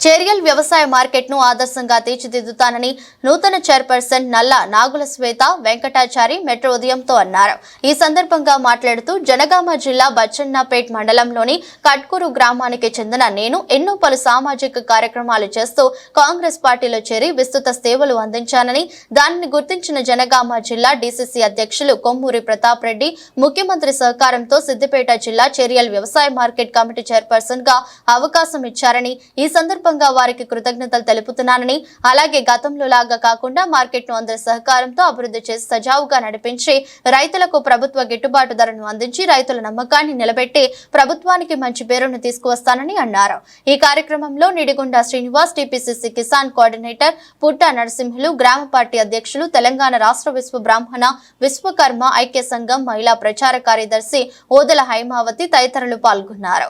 చేరియల్ వ్యవసాయ మార్కెట్ను ఆదర్శంగా తీర్చిదిద్దుతానని నూతన చైర్పర్సన్ నల్ల నాగుల శ్వేత వెంకటాచారి మెట్రో ఉదయంతో అన్నారు. ఈ సందర్భంగా మాట్లాడుతూ జనగామ జిల్లా బచ్చన్నపేట్ మండలంలోని కట్కూరు గ్రామానికి చెందిన నేను ఎన్నో పలు సామాజిక కార్యక్రమాలు చేస్తూ కాంగ్రెస్ పార్టీలో చేరి విస్తృత సేవలు అందించానని దానిని గుర్తించిన జనగామ జిల్లా డీసీసీ అధ్యక్షులు కొమ్మూరి ప్రతాప్ రెడ్డి ముఖ్యమంత్రి సహకారంతో సిద్దిపేట జిల్లా చేరియల్ వ్యవసాయ మార్కెట్ కమిటీ చైర్పర్సన్గా అవకాశం ఇచ్చారని ఈ సందర్భంగా వారికి కృతజ్ఞతలు తెలుపుతున్నానని అలాగే గతంలో లాగా కాకుండా మార్కెట్ను అందరి సహకారంతో అభివృద్ధి చేసి సజావుగా నడిపించి రైతులకు ప్రభుత్వ గిట్టుబాటు ధరను అందించి రైతుల నమ్మకాన్ని నిలబెట్టి ప్రభుత్వానికి మంచి పేరును తీసుకువస్తానని అన్నారు. ఈ కార్యక్రమంలో నిడిగుండ శ్రీనివాస్ టీపీసీసీ కిసాన్ కోఆర్డినేటర్ పుట్ట నరసింహులు గ్రామ పార్టీ అధ్యక్షులు తెలంగాణ రాష్ట్ర విశ్వ బ్రాహ్మణ విశ్వకర్మ ఐక్య సంఘం మహిళా ప్రచార కార్యదర్శి ఓదల హైమావతి తదితరులు పాల్గొన్నారు.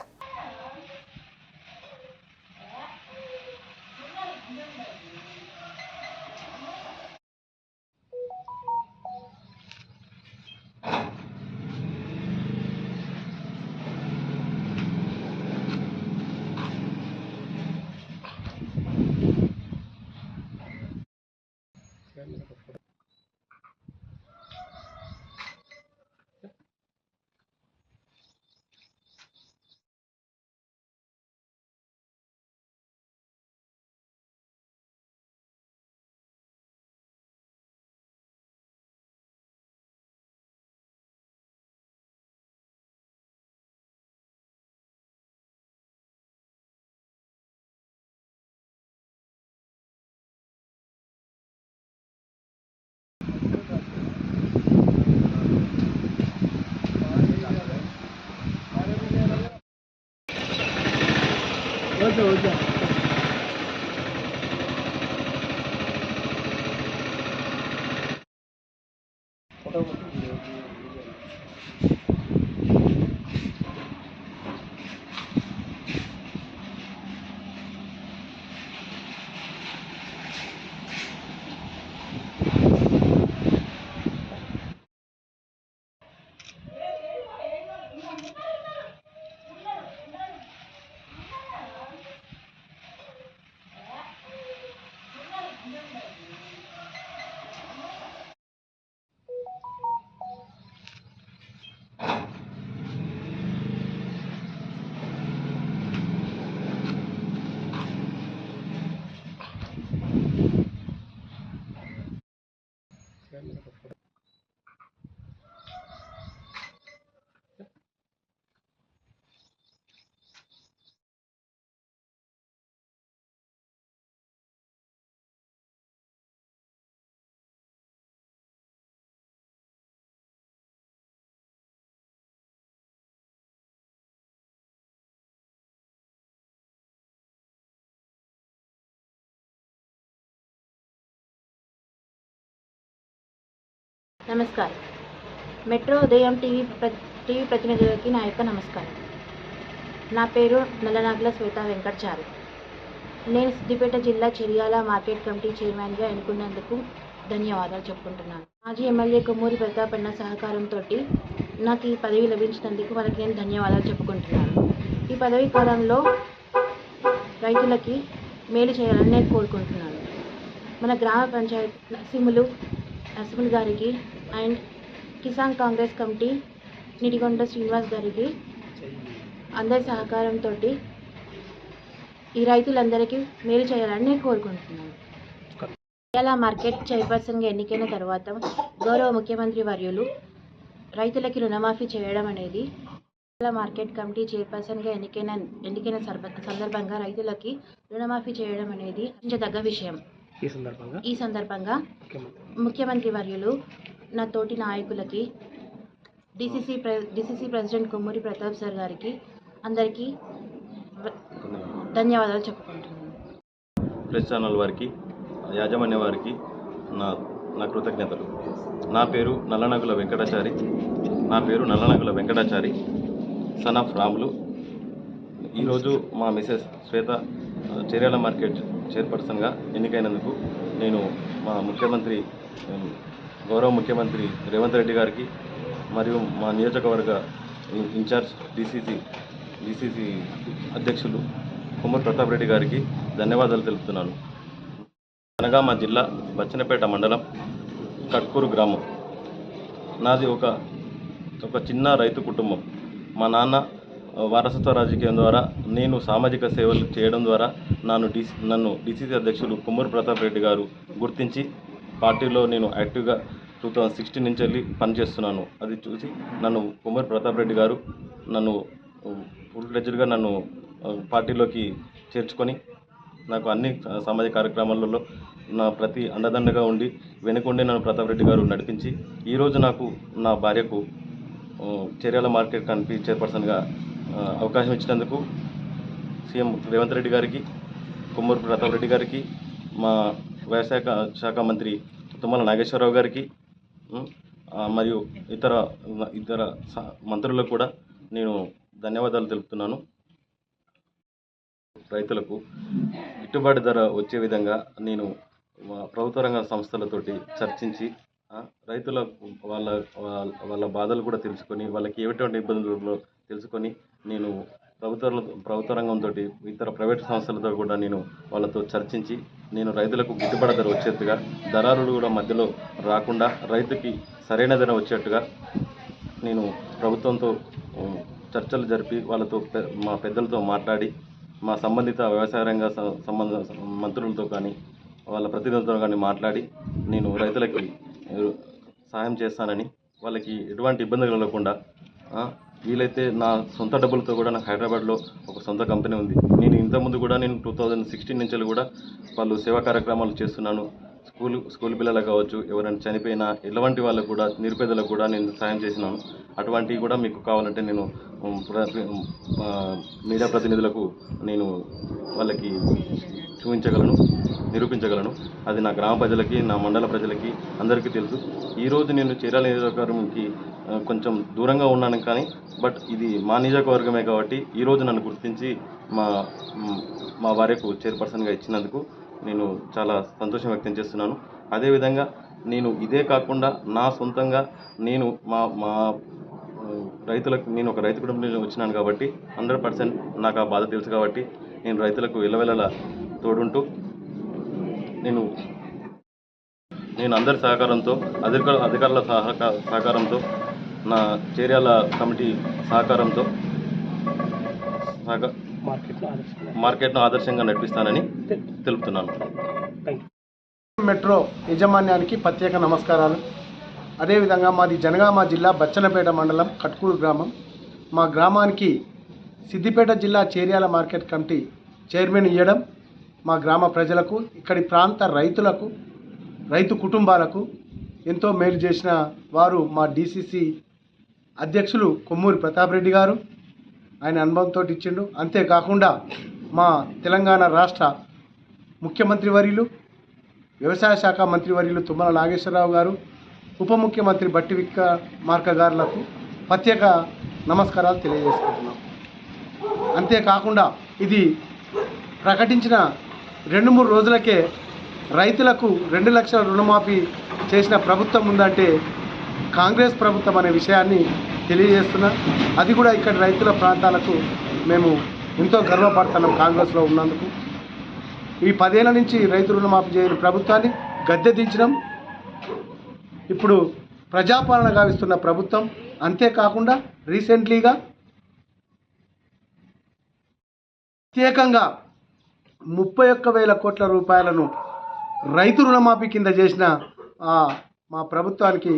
Georgia. నమస్కారం. మెట్రో ఉదయం టీవీ టీవీ ప్రతినిధులకి నా యొక్క నమస్కారం. నా పేరు నల్లనాగుల శ్వేత వెంకట్చారి. నేను సిద్దిపేట జిల్లా చెరియాల మార్కెట్ కమిటీ చైర్మన్గా ఎన్నుకున్నందుకు ధన్యవాదాలు చెప్పుకుంటున్నాను. మాజీ ఎమ్మెల్యే కొమ్మూరి ప్రతాపన్న సహకారంతో నాకు ఈ పదవి లభించినందుకు వాళ్ళకి నేను ధన్యవాదాలు చెప్పుకుంటున్నాను. ఈ పదవి కాలంలో రైతులకి మేలు చేయాలని నేను కోరుకుంటున్నాను. మన గ్రామ పంచాయతీ నరసింహులు నరసింహులు గారికి అండ్ కిసాన్ కాంగ్రెస్ కమిటీ నిడిగొండ శ్రీనివాస్ గారికి అందరి సహకారంతో ఈ రైతులందరికీ మేలు చేయాలని నేను కోరుకుంటున్నాను. ఇలా మార్కెట్ చైర్పర్సన్గా ఎన్నికైన తర్వాత గౌరవ ముఖ్యమంత్రి వర్యులు రైతులకి రుణమాఫీ చేయడం అనేది ఇలా మార్కెట్ కమిటీ చైర్పర్సన్గా ఎన్నికైన ఎన్నికైన సందర్భంగా రైతులకి రుణమాఫీ చేయడం అనేది తగ్గ విషయం. ఈ సందర్భంగా? ముఖ్యమంత్రి వర్యులు నా తోటి నాయకులకి DCC ప్రె DCC president Kommuri Pratap sir గారికి అందరికీ ధన్యవాదాలు చెప్పుకుంటున్నాను. ప్రెస్ ఛానల్ వారికి యాజమాన్య వారికి నా నా కృతజ్ఞతలు. నా పేరు నల్లనగుల వెంకటాచారి. నా పేరు Nallanagula Venkatachari. Son of Ramulu. ఈరోజు మా మిసెస్ శ్వేత ఆ, మార్కెట్ చైర్పర్సన్గా ఎన్నికైనందుకు నేను మా ముఖ్యమంత్రి గౌరవ ముఖ్యమంత్రి రేవంత్ రెడ్డి గారికి మరియు మా నియోజకవర్గ ఇన్ఛార్జ్ డిసిసి డిసిసి అధ్యక్షులు కుమార్ ప్రతాప్ రెడ్డి గారికి ధన్యవాదాలు తెలుపుతున్నాను. మా జిల్లా బచ్చనపేట మండలం కట్కూరు గ్రామం. నాది ఒక ఒక చిన్న రైతు కుటుంబం. మా నాన్న వారసత్వ రాజకీయం ద్వారా నేను సామాజిక సేవలు చేయడం ద్వారా నన్ను డిసి నన్ను డిసిసి అధ్యక్షులు కుమ్మూరు ప్రతాప్ రెడ్డి గారు గుర్తించి పార్టీలో నేను యాక్టివ్గా టూ థౌజండ్ సిక్స్టీన్ నుంచి వెళ్ళి పనిచేస్తున్నాను అది చూసి నన్ను కుమార్ ప్రతాప్ రెడ్డి గారు నన్ను ఫుల్ ఫ్లెజ్డ్గా నన్ను పార్టీలోకి చేర్చుకొని నాకు అన్ని సామాజిక కార్యక్రమాలలో నా ప్రతి అండదండగా ఉండి వెనుకొండే నన్ను ప్రతాప్ రెడ్డి గారు నడిపించి ఈరోజు నాకు నా భార్యకు చర్యల మార్కెట్ కమిటీ చైర్పర్సన్గా అవకాశం ఇచ్చినందుకు సీఎం రేవంత్ రెడ్డి గారికి కొమ్మూరు ప్రతాప్ రెడ్డి గారికి మా వ్యవసాయ శాఖ మంత్రి తుమ్మల నాగేశ్వరరావు గారికి మరియు ఇతర ఇతర స- మంత్రులకు కూడా నేను ధన్యవాదాలు తెలుపుతున్నాను. రైతులకు గిట్టుబాటు ధర వచ్చే విధంగా నేను ప్రభుత్వ రంగ సంస్థలతోటి చర్చించి రైతుల వాళ్ళ వాళ్ళ వాళ్ళ బాధలు కూడా తెలుసుకొని వాళ్ళకి ఏటువంటి ఇబ్బందులు తెలుసుకొని నేను ప్రభుత్వ ప్రభుత్వ రంగంతో ఇతర ప్రైవేట్ సంస్థలతో కూడా నేను వాళ్ళతో చర్చించి నేను రైతులకు గిట్టుబాటు ధర వచ్చేట్టుగా దళారులు కూడా మధ్యలో రాకుండా రైతుకి సరైన ధర వచ్చేట్టుగా నేను ప్రభుత్వంతో చర్చలు జరిపి వాళ్ళతో మా పెద్దలతో మాట్లాడి మా సంబంధిత వ్యవసాయ రంగ సంబంధ మంత్రులతో కానీ వాళ్ళ ప్రతినిధులతో కానీ మాట్లాడి నేను రైతులకి సహాయం చేస్తానని వాళ్ళకి ఎటువంటి ఇబ్బంది కలగకుండా వీలైతే నా సొంత డబ్బులతో కూడా నాకు హైదరాబాద్లో ఒక సొంత కంపెనీ ఉంది. నేను ఇంతకుముందు కూడా నేను టూ థౌజండ్ సిక్స్టీన్ నుంచి కూడా వాళ్ళు సేవా కార్యక్రమాలు చేస్తున్నాను. స్కూల్ స్కూల్ పిల్లలకు కావచ్చు ఎవరైనా చనిపోయినా ఎలాంటి వాళ్ళకు కూడా నిరుపేదలకు కూడా నేను సాయం చేసినాను. అటువంటివి కూడా మీకు కావాలంటే నేను మీడియా ప్రతినిధులకు నేను వాళ్ళకి చూపించగలను. నిరూపించగలను. అది నా గ్రామ ప్రజలకి నా మండల ప్రజలకి అందరికీ తెలుసు. ఈరోజు నేను చీరాల నియోజకవర్గంకి కొంచెం దూరంగా ఉన్నాను కానీ బట్ ఇది మా నియోజకవర్గమే కాబట్టి ఈరోజు నన్ను గుర్తించి మా మా భార్యకు చైర్పర్సన్గా ఇచ్చినందుకు నేను చాలా సంతోషం వ్యక్తం చేస్తున్నాను. అదేవిధంగా నేను ఇదే కాకుండా నా సొంతంగా నేను మా మా రైతులకు నేను ఒక రైతు కుటుంబం నుంచి వచ్చినాను కాబట్టి హండ్రెడ్ పర్సెంట్ నాకు ఆ బాధ తెలుసు కాబట్టి నేను రైతులకు వెళ్ళవెళ్ళలా తోడుంటూ నేను నేను అందరి సహకారంతో అధికార అధికారుల సహకార సహకారంతో నా చేర్యాల కమిటీ సహకారంతో మార్కెట్ను ఆదర్శంగా నడిపిస్తానని తెలుపుతున్నాను. మెట్రో యాజమాన్యానికి ప్రత్యేక నమస్కారాలు. అదేవిధంగా మాది జనగామ జిల్లా బచ్చనపేట మండలం కట్కూరు గ్రామం. మా గ్రామానికి సిద్దిపేట జిల్లా చేర్యాల మార్కెట్ కమిటీ చైర్మన్ ఇవ్వడం మా గ్రామ ప్రజలకు ఇక్కడి ప్రాంత రైతులకు రైతు కుటుంబాలకు ఎంతో మేలు చేసిన వారు మా డీసీసీ అధ్యక్షులు కొమ్మూరి ప్రతాప్ రెడ్డి గారు. ఆయన అనుభవంతో ఇచ్చిండు. అంతేకాకుండా మా తెలంగాణ రాష్ట్ర ముఖ్యమంత్రి వర్యులు వ్యవసాయ శాఖ మంత్రి వర్యులు తుమ్మల నాగేశ్వరరావు గారు ఉప ముఖ్యమంత్రి బట్టి విక్క మార్క గారులకు ప్రత్యేక నమస్కారాలు తెలియజేసుకుంటున్నాం. అంతేకాకుండా ఇది ప్రకటించిన రెండు మూడు రోజులకే రైతులకు రెండు లక్షల రుణమాఫీ చేసిన ప్రభుత్వం ఉందంటే కాంగ్రెస్ ప్రభుత్వం అనే విషయాన్ని తెలియజేస్తున్నా. అది కూడా ఇక్కడ రైతుల ప్రాంతాలకు మేము ఎంతో గర్వపడుతున్నాం కాంగ్రెస్లో ఉన్నందుకు. ఈ పదేళ్ళ నుంచి రైతు రుణమాఫీ చేయని ప్రభుత్వాన్ని గద్దె దించడం ఇప్పుడు ప్రజాపాలన గావిస్తున్న ప్రభుత్వం అంతేకాకుండా రీసెంట్లీగా ప్రత్యేకంగా ముప్పై ఒక్క వేల కోట్ల రూపాయలను రైతు రుణమాఫీ కింద చేసిన మా ప్రభుత్వానికి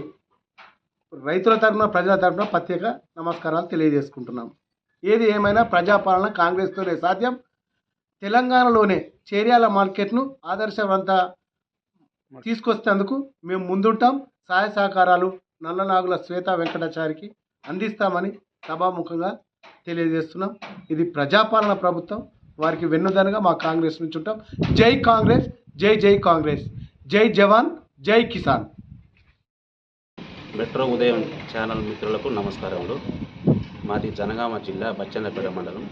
రైతుల తరఫున ప్రజల తరఫున ప్రత్యేక నమస్కారాలు తెలియజేసుకుంటున్నాం. ఏది ఏమైనా ప్రజాపాలన కాంగ్రెస్తోనే సాధ్యం. తెలంగాణలోనే చేర్యాల మార్కెట్ను ఆదర్శవంత తీసుకొస్తేందుకు మేము ముందుంటాం. సహాయ సహకారాలు నల్లనాగుల శ్వేత వెంకటాచారికి అందిస్తామని సభాముఖంగా తెలియజేస్తున్నాం. ఇది ప్రజాపాలన ప్రభుత్వం. వారికి వెన్నుదనగా మా కాంగ్రెస్ నుంచి ఉంటాం. జై కాంగ్రెస్ జై జై కాంగ్రెస్ జై జవాన్ జై కిసాన్. మెట్రో ఉదయం ఛానల్ మిత్రులకు నమస్కారములు. మాది జనగామ జిల్లా బచ్చన్నపేట మండలం.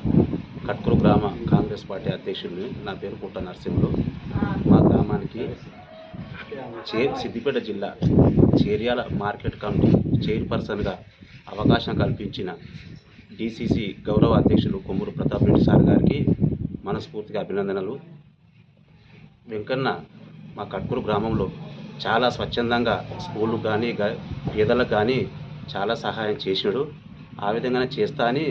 కట్కూరు గ్రామ కాంగ్రెస్ పార్టీ అధ్యక్షుడిని నా పేరు పుట్ట నరసింహుడు మా గ్రామానికి చే సిద్దిపేట జిల్లా చేర్యాల మార్కెట్ కమిటీ చైర్పర్సన్గా అవకాశం కల్పించిన డిసిసి గౌరవ అధ్యక్షులు కొమ్మూరు ప్రతాప్ రెడ్డి సార్ గారికి మనస్ఫూర్తిగా అభినందనలు. వెంకన్న మా కట్కూరు గ్రామంలో చాలా స్వచ్ఛందంగా స్కూళ్ళు కానీ పేదలకు కానీ చాలా సహాయం చేసినాడు. ఆ విధంగానే చేస్తా అని